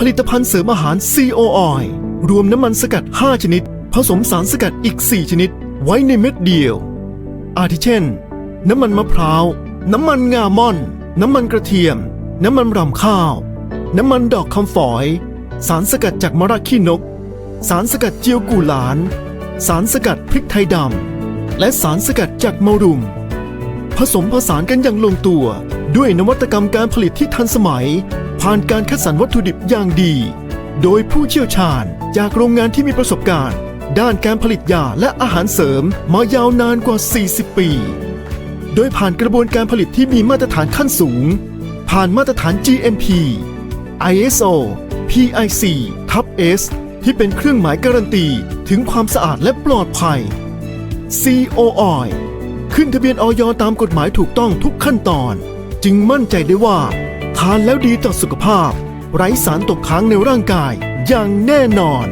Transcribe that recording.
ผลิตภัณฑ์เสริมอาหาร CO Oil รวมน้ำมันสกัด 5 ชนิด ผสมสารสกัดอีก 4 ชนิด ไว้ในเม็ดเดียว อาทิเช่น น้ำมันมะพร้าว น้ำมันงาม่อน น้ำมันกระเทียม น้ำมันรำข้าว น้ำมันดอกคำฝอย สารสกัดจากมะระขี้นก สารสกัดเจียวกูหลาน สารสกัดพริกไทยดำ และสารสกัดจากมะรุม ผสมผสานกันอย่างลงตัวด้วยนวัตกรรมการผลิตที่ทันสมัย ผ่านการคัดสรรวัตถุดิบอย่างดี โดยผู้เชี่ยวชาญจากโรงงานที่มีประสบการณ์ ด้านการผลิตยาและอาหารเสริมมายาวนานกว่า 40 ปี โดยผ่านกระบวนการผลิตที่มีมาตรฐานขั้นสูง ผ่านมาตรฐาน GMP ISO PIC ทับ S ที่เป็นเครื่องหมายการันตีถึงความสะอาดและปลอดภัย CO Oil ขึ้นทะเบียนออยตามกฎหมายถูกต้องทุกขั้นตอน จึงมั่นใจได้ว่า ทานแล้วดีต่อสุขภาพ ไร้สารตกค้างในร่างกายอย่างแน่นอน